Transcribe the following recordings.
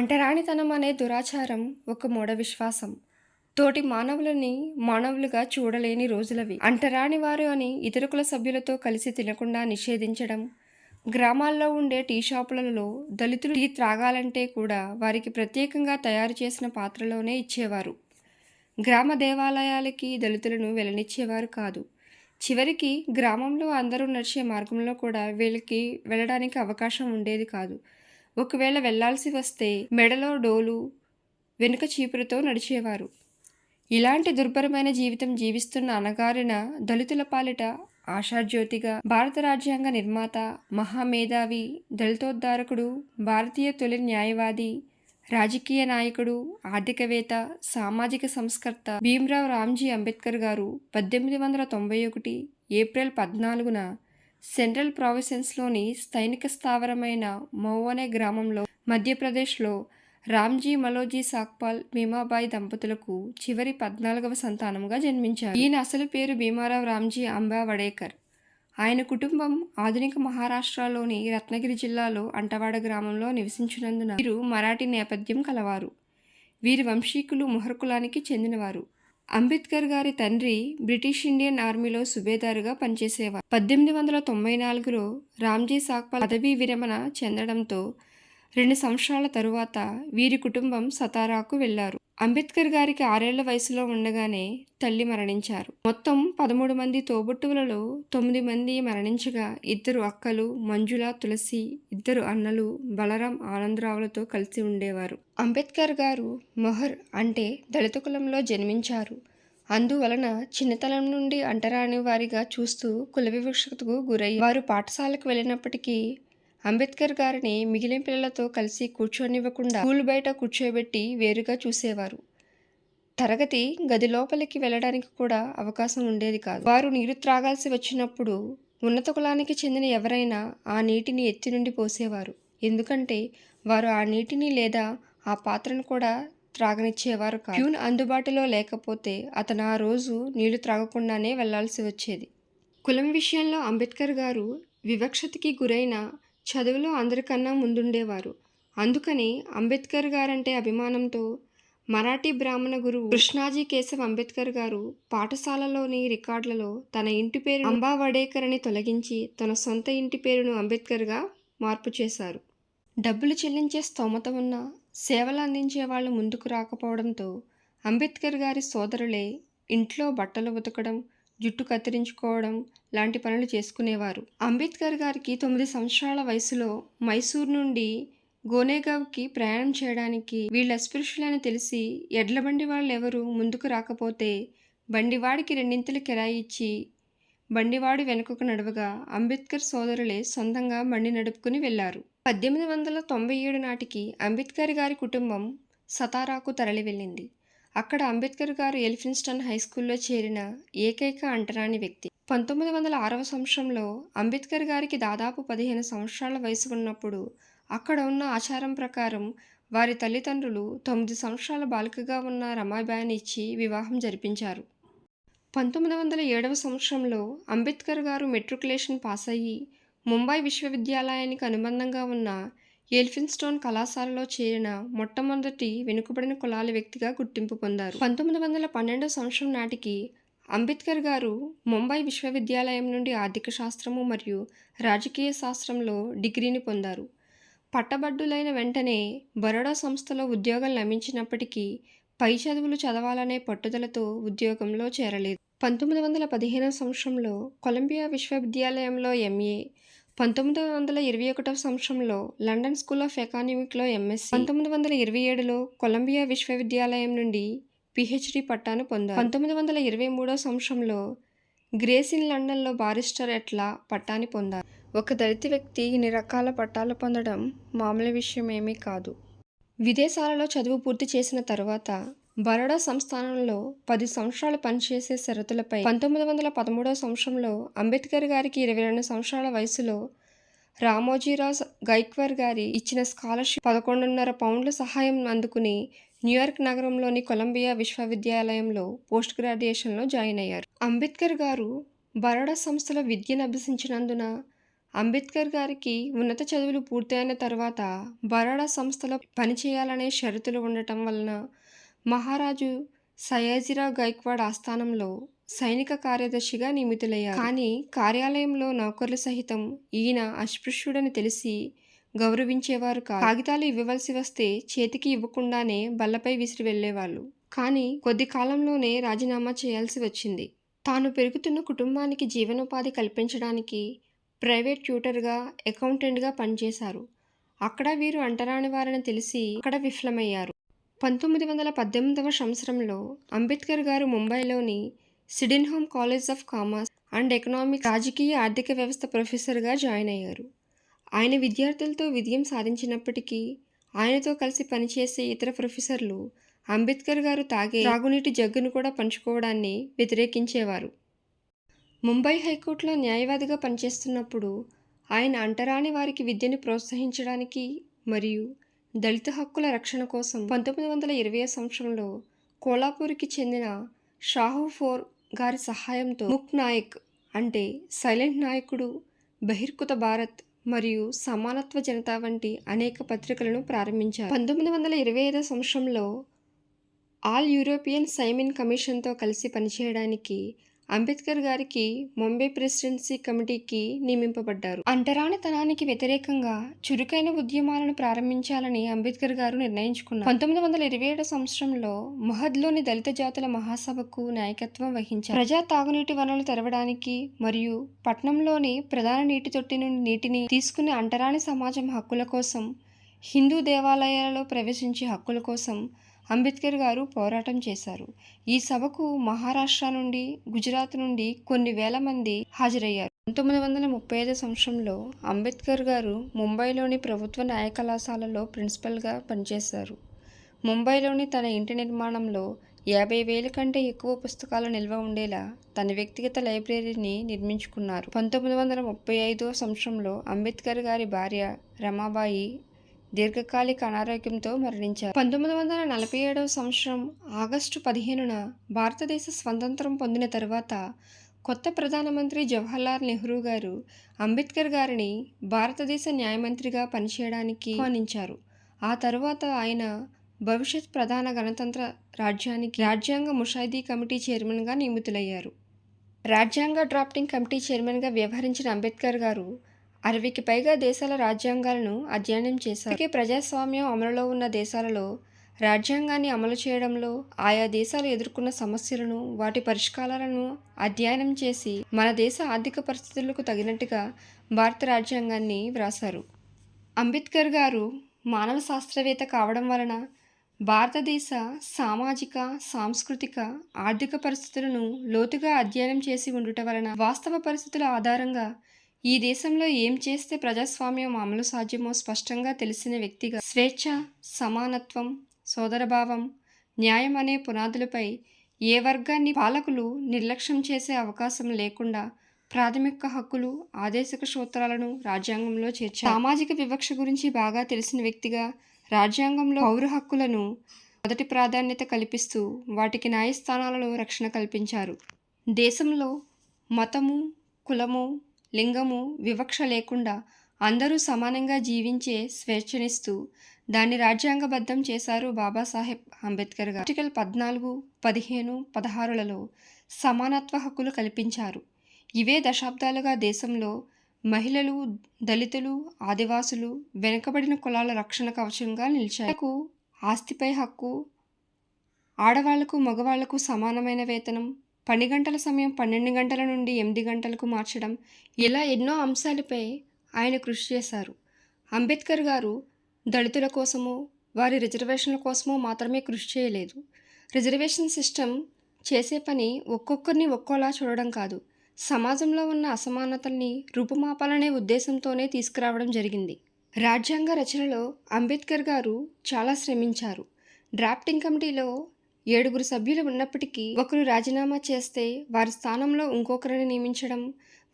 అంటరానితనం అనే దురాచారం ఒక మూఢ విశ్వాసం. తోటి మానవులని మానవులుగా చూడలేని రోజులవి. అంటరాని వారు అని ఇతర కుల సభ్యులతో కలిసి తినకుండా నిషేధించడం గ్రామాల్లో ఉండే టీ షాపులలో దళితులు టీ త్రాగాలంటే కూడా వారికి ప్రత్యేకంగా తయారు చేసిన పాత్రలోనే ఇచ్చేవారు. గ్రామ దేవాలయాలకి దళితులను వెళ్ళనిచ్చేవారు కాదు. చివరికి గ్రామంలో అందరూ నడిచే మార్గంలో కూడా వీళ్ళకి వెళ్ళడానికి అవకాశం ఉండేది కాదు. ఒకవేళ వెళ్ళాల్సి వస్తే మెడలో డోలు వెనుక చీపురుతో నడిచేవారు. ఇలాంటి దుర్భరమైన జీవితం జీవిస్తున్న అనగారిన దళితుల పాలిట ఆశాజ్యోతిగా భారత రాజ్యాంగ నిర్మాత మహామేధావి దళితోద్ధారకుడు భారతీయ తొలి న్యాయవాది రాజకీయ నాయకుడు ఆర్థికవేత్త సామాజిక సంస్కర్త భీమ్రావ్ రామ్జీ అంబేద్కర్ గారు పద్దెనిమిది వందల తొంభై ఒకటి ఏప్రిల్ పద్నాలుగున సెంట్రల్ ప్రావిన్సెస్లోని స్థైనిక స్థావరమైన మౌవనే గ్రామంలో మధ్యప్రదేశ్లో రామ్జీ మలోజీ సాక్పాల్ భీమాబాయి దంపతులకు చివరి పద్నాలుగవ సంతానంగా జన్మించారు. ఈయన అసలు పేరు భీమారావు రామ్జీ అంబా వడేకర్. ఆయన కుటుంబం ఆధునిక మహారాష్ట్రలోని రత్నగిరి జిల్లాలో అంటవాడ గ్రామంలో నివసించినందున వీరు మరాఠీ నేపథ్యం కలవారు. వీరి వంశీకులు మొహర్ కులానికి చెందినవారు. అంబేద్కర్ గారి తండ్రి బ్రిటిష్ ఇండియన్ ఆర్మీలో సుబేదారుగా పనిచేసేవారు. పద్దెనిమిది వందల తొంభై నాలుగులో రామ్జీ సాక్పాల్ పదవీ విరమణ చెందడంతో రెండు సంవత్సరాల తరువాత వీరి కుటుంబం సతారాకు వెళ్ళారు అంబేద్కర్ గారికి ఆరేళ్ళ వయసులో ఉండగానే తల్లి మరణించారు. మొత్తం పదమూడు మంది తోబుట్టువులలో తొమ్మిది మంది మరణించగా ఇద్దరు అక్కలు మంజుల తులసి ఇద్దరు అన్నలు బలరాం ఆనందరావులతో కలిసి ఉండేవారు. అంబేద్కర్ గారు మొహర్ అంటే దళిత కులంలో జన్మించారు. అందువలన చిన్నతనం నుండి అంటరాని వారిగా చూస్తూ కుల వివక్షతకు గురయ్యారు. వారు పాఠశాలకు వెళ్ళినప్పటికీ అంబేద్కర్ గారిని మిగిలిన పిల్లలతో కలిసి కూర్చొనివ్వకుండా స్కూల్ బయట కూర్చోబెట్టి వేరుగా చూసేవారు. తరగతి గది లోపలికి వెళ్ళడానికి కూడా అవకాశం ఉండేది కాదు. వారు నీరు త్రాగాల్సి వచ్చినప్పుడు ఉన్నత కులానికి చెందిన ఎవరైనా ఆ నీటిని ఎత్తి నుండి పోసేవారు. ఎందుకంటే వారు ఆ నీటిని లేదా ఆ పాత్రను కూడా త్రాగనిచ్చేవారు కాదు. ప్యూన్ అందుబాటులో లేకపోతే అతను ఆ రోజు నీళ్ళు త్రాగకుండానే వెళ్ళాల్సి వచ్చేది. కులం విషయంలో అంబేద్కర్ గారు వివక్షతకి గురైన చదువులో అందరికన్నా ముందుండేవారు. అందుకని అంబేద్కర్ గారంటే అభిమానంతో మరాఠీ బ్రాహ్మణ గురువు కృష్ణాజీ కేశవ్ అంబేద్కర్ గారు పాఠశాలలోని రికార్డులలో తన ఇంటి పేరు అంబా వడేకర్ అని తొలగించి తన సొంత ఇంటి పేరును అంబేద్కర్గా మార్పు చేశారు. డబ్బులు చెల్లించే స్తోమత ఉన్న సేవలు అందించే వాళ్ళు ముందుకు రాకపోవడంతో అంబేద్కర్ గారి సోదరులే ఇంట్లో బట్టలు ఉతకడం జుట్టు కత్తిరించుకోవడం లాంటి పనులు చేసుకునేవారు. అంబేద్కర్ గారికి తొమ్మిది సంవత్సరాల వయసులో మైసూర్ నుండి గోనేగావ్కి ప్రయాణం చేయడానికి వీళ్ళ అస్పృశ్యులని తెలిసి ఎడ్లబండి వాళ్ళు ఎవరు ముందుకు రాకపోతే బండివాడికి రెండింతలు కిరాయి ఇచ్చి బండివాడు వెనుకకు నడవగా అంబేద్కర్ సోదరులే సొంతంగా బండి నడుపుకుని వెళ్ళారు పద్దెనిమిది వందల తొంభై ఏడు నాటికి అంబేద్కర్ గారి కుటుంబం సతారాకు తరలి వెళ్ళింది. అక్కడ అంబేద్కర్ గారు ఎలిఫిన్స్టన్ హై స్కూల్లో చేరిన ఏకైక అంటరాని వ్యక్తి. పంతొమ్మిది వందల ఆరవ సంవత్సరంలో అంబేద్కర్ గారికి దాదాపు పదిహేను సంవత్సరాల వయసు ఉన్నప్పుడు అక్కడ ఉన్న ఆచారం ప్రకారం వారి తల్లిదండ్రులు తొమ్మిది సంవత్సరాల బాలికగా ఉన్న రమాబాయిని ఇచ్చి వివాహం జరిపించారు. పంతొమ్మిది వందల ఏడవ సంవత్సరంలో అంబేద్కర్ గారు మెట్రికులేషన్ పాస్ అయ్యి ముంబై విశ్వవిద్యాలయానికి అనుబంధంగా ఉన్న ఎల్ఫిన్స్టోన్ కళాశాలలో చేరిన మొట్టమొదటి వెనుకబడిన కులాల వ్యక్తిగా గుర్తింపు పొందారు. పంతొమ్మిది వందల పన్నెండో సంవత్సరం నాటికి అంబేద్కర్ గారు ముంబై విశ్వవిద్యాలయం నుండి ఆర్థిక శాస్త్రము మరియు రాజకీయ శాస్త్రంలో డిగ్రీని పొందారు. పట్టబడ్డులైన వెంటనే బరోడా సంస్థలో ఉద్యోగం లభించినప్పటికీ పై చదువులు చదవాలనే పట్టుదలతో ఉద్యోగంలో చేరలేదు. పంతొమ్మిది వందల పదిహేనవ సంవత్సరంలో కొలంబియా విశ్వవిద్యాలయంలో ఎంఏ పంతొమ్మిది వందల ఇరవై ఒకటవ సంవత్సరంలో లండన్ స్కూల్ ఆఫ్ ఎకానమిక్లో ఎంఎస్సీ పంతొమ్మిది వందల ఇరవై ఏడులో కొలంబియా విశ్వవిద్యాలయం నుండి పిహెచ్డి పట్టాను పొందారు పంతొమ్మిది వందల ఇరవై మూడవ సంవత్సరంలో గ్రేస్ ఇన్ లండన్లో బారిస్టర్ ఎట్లా పట్టాని పొందారు ఒక దళిత వ్యక్తి ఇన్ని రకాల పట్టాలు పొందడం మామూలు విషయం ఏమీ కాదు. విదేశాలలో చదువు పూర్తి చేసిన తర్వాత బరోడా సంస్థానంలో పది సంవత్సరాలు పనిచేసే షరతులపై పంతొమ్మిది వందల పదమూడవ సంవత్సరంలో అంబేద్కర్ గారికి ఇరవై రెండు సంవత్సరాల వయసులో రామోజీరాజ్ గైక్వర్ గారి ఇచ్చిన స్కాలర్షిప్ పదకొండున్నర పౌండ్ల సహాయం అందుకుని న్యూయార్క్ నగరంలోని కొలంబియా విశ్వవిద్యాలయంలో పోస్ట్ గ్రాడ్యుయేషన్లో జాయిన్ అయ్యారు. అంబేద్కర్ గారు బరోడా సంస్థలో విద్యను అభ్యసించినందున అంబేద్కర్ గారికి ఉన్నత చదువులు పూర్తయిన తర్వాత బరోడా సంస్థలో పనిచేయాలనే షరతులు ఉండటం వలన మహారాజు సయాజీరావు గైక్వాడ్ ఆస్థానంలో సైనిక కార్యదర్శిగా నియమితులయ్యారు. కానీ కార్యాలయంలో నౌకర్లు సహితం ఈయన అస్పృశ్యుడని తెలిసి గౌరవించేవారు కాదు. కాగితాలు ఇవ్వవలసి వస్తే చేతికి ఇవ్వకుండానే బల్లపై విసిరి వెళ్ళేవాళ్ళు. కానీ కొద్ది కాలంలోనే రాజీనామా చేయాల్సి వచ్చింది. తాను పెరుగుతున్న కుటుంబానికి జీవనోపాధి కల్పించడానికి ప్రైవేట్ ట్యూటర్గా అకౌంటెంట్గా పనిచేశారు. అక్కడ వీరు అంటరాని వారని తెలిసి అక్కడ విఫలమయ్యారు. పంతొమ్మిది వందల పద్దెనిమిదవ సంవత్సరంలో అంబేద్కర్ గారు ముంబైలోని Sydenham College of Commerce and Economic రాజకీయ ఆర్థిక వ్యవస్థ ప్రొఫెసర్గా జాయిన్ అయ్యారు. ఆయన విద్యార్థులతో విజయం సాధించినప్పటికీ ఆయనతో కలిసి పనిచేసే ఇతర ప్రొఫెసర్లు అంబేద్కర్ గారు తాగే త్రాగునీటి జగ్గును కూడా పంచుకోవడాన్ని వ్యతిరేకించేవారు. ముంబై హైకోర్టులో న్యాయవాదిగా పనిచేస్తున్నప్పుడు ఆయన అంటరాని వారికి విద్యను ప్రోత్సహించడానికి మరియు దళిత హక్కుల రక్షణ కోసం పంతొమ్మిది వందల ఇరవై సంవత్సరంలో కోలాపూర్కి చెందిన షాహు ఫోర్ గారి సహాయంతో ముక్ నాయక్ అంటే సైలెంట్ నాయకుడు బహిర్కృత భారత్ మరియు సమానత్వ జనత వంటి అనేక పత్రికలను ప్రారంభించారు. పంతొమ్మిది వందల ఇరవై ఐదో సంవత్సరంలో ఆల్ యూరోపియన్ సైమిన్ కమిషన్తో కలిసి పనిచేయడానికి అంబేద్కర్ గారికి ముంబై ప్రెసిడెన్సీ కమిటీకి నియమింపబడ్డారు. అంటరానితనానికి వ్యతిరేకంగా చురుకైన ఉద్యమాలను ప్రారంభించాలని అంబేద్కర్ గారు నిర్ణయించుకున్నారు. పంతొమ్మిది వందల ఇరవై ఏడు సంవత్సరంలో మహద్లోని దళిత జాతుల మహాసభకు నాయకత్వం వహించారు. ప్రజా తాగునీటి వనరులు తెరవడానికి మరియు పట్నంలోని ప్రధాన నీటి తొట్టి నుండి నీటిని తీసుకునే అంటరాని సమాజం హక్కుల కోసం హిందూ దేవాలయాలలో ప్రవేశించే హక్కుల కోసం అంబేద్కర్ గారు పోరాటం చేశారు. ఈ సభకు మహారాష్ట్ర నుండి గుజరాత్ నుండి కొన్ని వేల మంది హాజరయ్యారు. పంతొమ్మిది వందల ముప్పై ఐదు సంవత్సరంలో అంబేద్కర్ గారు ముంబైలోని ప్రభుత్వ న్యాయ కళాశాలలో ప్రిన్సిపల్గా పనిచేశారు. ముంబైలోని తన ఇంటి నిర్మాణంలో యాభై వేల కంటే ఎక్కువ పుస్తకాలు నిల్వ ఉండేలా తన వ్యక్తిగత లైబ్రరీని నిర్మించుకున్నారు. పంతొమ్మిది వందల ముప్పై ఐదో సంవత్సరంలో అంబేద్కర్ గారి భార్య రమాబాయి దీర్ఘకాలిక అనారోగ్యంతో మరణించారు. పంతొమ్మిది వందల నలభై ఏడవ సంవత్సరం ఆగస్టు పదిహేనున భారతదేశ స్వతంత్రం పొందిన తర్వాత కొత్త ప్రధానమంత్రి జవహర్లాల్ నెహ్రూ గారు అంబేద్కర్ గారిని భారతదేశ న్యాయమంత్రిగా పనిచేయడానికి ఆహ్వానించారు. ఆ తరువాత ఆయన భవిష్యత్ ప్రధాన గణతంత్ర రాజ్యానికి రాజ్యాంగ ముషాయిదీ కమిటీ చైర్మన్గా నియమితులయ్యారు. రాజ్యాంగ డ్రాఫ్టింగ్ కమిటీ చైర్మన్గా వ్యవహరించిన అంబేద్కర్ గారు అరవైకి పైగా దేశాల రాజ్యాంగాలను అధ్యయనం చేశారు. ఇప్పటికే ప్రజాస్వామ్యం అమలులో ఉన్న దేశాలలో రాజ్యాంగాన్ని అమలు చేయడంలో ఆయా దేశాలు ఎదుర్కొన్న సమస్యలను వాటి పరిష్కారాలను అధ్యయనం చేసి మన దేశ ఆర్థిక పరిస్థితులకు తగినట్టుగా భారత రాజ్యాంగాన్ని వ్రాసారు అంబేద్కర్ గారు మానవ శాస్త్రవేత్త కావడం వలన భారతదేశ సామాజిక సాంస్కృతిక ఆర్థిక పరిస్థితులను లోతుగా అధ్యయనం చేసి ఉండుట వలన వాస్తవ పరిస్థితుల ఆధారంగా ఈ దేశంలో ఏం చేస్తే ప్రజాస్వామ్యం అమలు సాధ్యమో స్పష్టంగా తెలిసిన వ్యక్తిగా స్వేచ్ఛ సమానత్వం సోదరభావం న్యాయం అనే పునాదులపై ఏ వర్గాన్ని పాలకులు నిర్లక్ష్యం చేసే అవకాశం లేకుండా ప్రాథమిక హక్కులు ఆదేశక సూత్రాలను రాజ్యాంగంలో చేర్చారు. సామాజిక వివక్ష గురించి బాగా తెలిసిన వ్యక్తిగా రాజ్యాంగంలో పౌర హక్కులను మొదటి ప్రాధాన్యత కల్పిస్తూ వాటికి న్యాయస్థానాలలో రక్షణ కల్పించారు. దేశంలో మతము కులము లింగము వివక్ష లేకుండా అందరూ సమానంగా జీవించే స్వేచ్ఛనిస్తూ దాన్ని రాజ్యాంగబద్ధం చేశారు బాబాసాహెబ్ అంబేద్కర్ గారు. ఆర్టికల్ పద్నాలుగు పదిహేను పదహారులలో సమానత్వ హక్కులు కల్పించారు. ఇవే దశాబ్దాలుగా దేశంలో మహిళలు దళితులు ఆదివాసులు వెనుకబడిన కులాల రక్షణ కవచంగా నిలిచాయి. ఆస్తిపై హక్కు ఆడవాళ్ళకు మగవాళ్ళకు సమానమైన వేతనం పని గంటల సమయం పన్నెండు గంటల నుండి ఎనిమిది గంటలకు మార్చడం ఇలా ఎన్నో అంశాలపై ఆయన కృషి చేశారు. అంబేద్కర్ గారు దళితుల కోసమో వారి రిజర్వేషన్ల కోసమో మాత్రమే కృషి చేయలేదు. రిజర్వేషన్ సిస్టమ్ చేసే పని ఒక్కొక్కరిని ఒక్కోలా చూడడం కాదు సమాజంలో ఉన్న అసమానతల్ని రూపుమాపాలనే ఉద్దేశంతోనే తీసుకురావడం జరిగింది. రాజ్యాంగ రచనలో అంబేద్కర్ గారు చాలా శ్రమించారు. డ్రాఫ్టింగ్ కమిటీలో ఏడుగురు సభ్యులు ఉన్నప్పటికీ ఒకరు రాజీనామా చేస్తే వారి స్థానంలో ఇంకొకరిని నియమించడం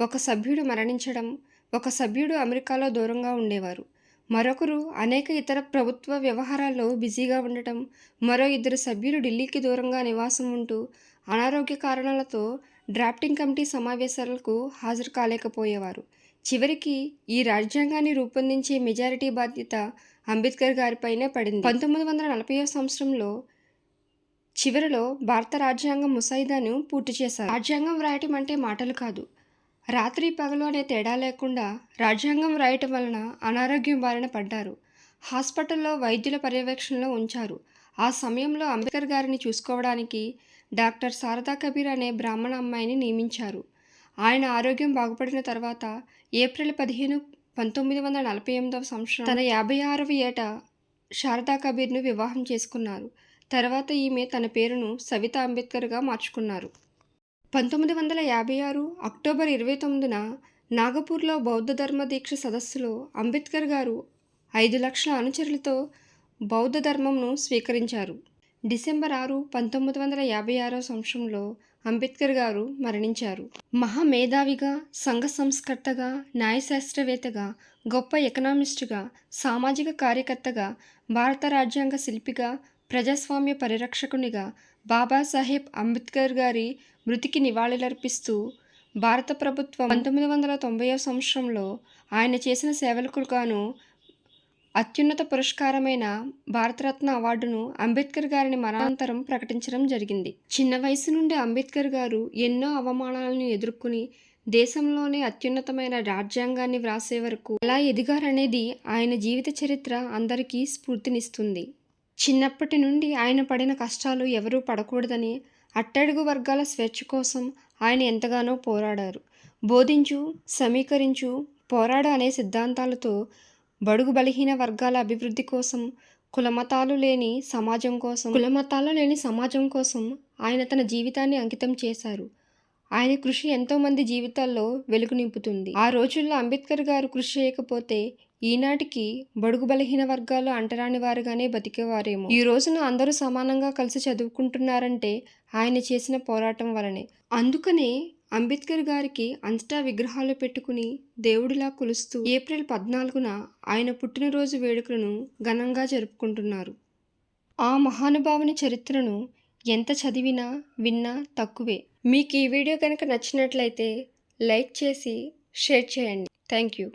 ఒక సభ్యుడు మరణించడం ఒక సభ్యుడు అమెరికాలో దూరంగా ఉండేవారు. మరొకరు అనేక ఇతర ప్రభుత్వ వ్యవహారాల్లో బిజీగా ఉండటం మరో ఇద్దరు సభ్యులు ఢిల్లీకి దూరంగా నివాసం ఉంటూ అనారోగ్య కారణాలతో డ్రాఫ్టింగ్ కమిటీ సమావేశాలకు హాజరు కాలేకపోయేవారు. చివరికి ఈ రాజ్యాంగాన్ని రూపొందించే మెజారిటీ బాధ్యత అంబేద్కర్ గారిపైనే పడింది. పంతొమ్మిది వందల నలభై సంవత్సరంలో చివరిలో భారత రాజ్యాంగం ముసాయిదాను పూర్తి చేశారు. రాజ్యాంగం వ్రాయటం అంటే మాటలు కాదు. రాత్రి పగలు అనే తేడా లేకుండా రాజ్యాంగం వ్రాయటం వలన అనారోగ్యం బారిన పడ్డారు. హాస్పిటల్లో వైద్యుల పర్యవేక్షణలో ఉంచారు. ఆ సమయంలో అంబేద్కర్ గారిని చూసుకోవడానికి డాక్టర్ శారదా కబీర్ అనే బ్రాహ్మణ అమ్మాయిని నియమించారు. ఆయన ఆరోగ్యం బాగుపడిన తర్వాత ఏప్రిల్ పదిహేను పంతొమ్మిది వందల నలభై ఎనిమిదవ సంవత్సరం తన యాభై ఆరవ ఏట శారదా కబీర్ను వివాహం చేసుకున్నారు. తర్వాత ఈమె తన పేరును సవిత అంబేద్కర్గా మార్చుకున్నారు. పంతొమ్మిది వందల యాభై ఆరు అక్టోబర్ ఇరవై తొమ్మిదిన నాగపూర్లో బౌద్ధ ధర్మ దీక్ష సదస్సులో అంబేద్కర్ గారు ఐదు లక్షల అనుచరులతో బౌద్ధ ధర్మంను స్వీకరించారు. డిసెంబర్ ఆరు పంతొమ్మిది వందల యాభై ఆరో సంవత్సరంలో అంబేద్కర్ గారు మరణించారు. మహామేధావిగా సంఘ సంస్కర్తగా న్యాయశాస్త్రవేత్తగా గొప్ప ఎకనామిస్టుగా సామాజిక కార్యకర్తగా భారత రాజ్యాంగ శిల్పిగా ప్రజాస్వామ్య పరిరక్షకునిగా బాబాసాహెబ్ అంబేద్కర్ గారి మృతికి నివాళులర్పిస్తూ భారత ప్రభుత్వం పంతొమ్మిది వందల తొంభై సంవత్సరంలో ఆయన చేసిన సేవలకు గాను అత్యున్నత పురస్కారమైన భారతరత్న అవార్డును అంబేద్కర్ గారిని మరణాంతరం ప్రకటించడం జరిగింది. చిన్న వయసు నుండి అంబేద్కర్ గారు ఎన్నో అవమానాలను ఎదుర్కొని దేశంలోనే అత్యున్నతమైన రాజ్యాంగాన్ని వ్రాసే వరకు ఎలా ఎదిగారనేది ఆయన జీవిత చరిత్ర అందరికీ స్ఫూర్తినిస్తుంది. చిన్నప్పటి నుండి ఆయన పడిన కష్టాలు ఎవరూ పడకూడదని అట్టడుగు వర్గాల స్వేచ్ఛ కోసం ఆయన ఎంతగానో పోరాడారు. బోధించు సమీకరించు పోరాడు అనే సిద్ధాంతాలతో బడుగు బలహీన వర్గాల అభివృద్ధి కోసం కులమతాలు లేని సమాజం కోసం కులమతాలు లేని సమాజం కోసం ఆయన తన జీవితాన్ని అంకితం చేశారు. ఆయన కృషి ఎంతోమంది జీవితాల్లో వెలుగు నింపుతుంది. ఆ రోజుల్లో అంబేద్కర్ గారు కృషి చేయకపోతే ఈనాటికి బడుగు బలహీన వర్గాలు అంటరాని వారుగానే బతికేవారేమో. ఈ రోజున అందరూ సమానంగా కలిసి చదువుకుంటున్నారంటే ఆయన చేసిన పోరాటం వలనే. అందుకనే అంబేద్కర్ గారికి అంతటా విగ్రహాలు పెట్టుకుని దేవుడిలా కొలుస్తూ ఏప్రిల్ పద్నాలుగున ఆయన పుట్టినరోజు వేడుకలను ఘనంగా జరుపుకుంటున్నారు. ఆ మహానుభావుని చరిత్రను ఎంత చదివినా విన్నా తక్కువే. మీకు ఈ వీడియో కనుక నచ్చినట్లయితే లైక్ చేసి షేర్ చేయండి. Thank you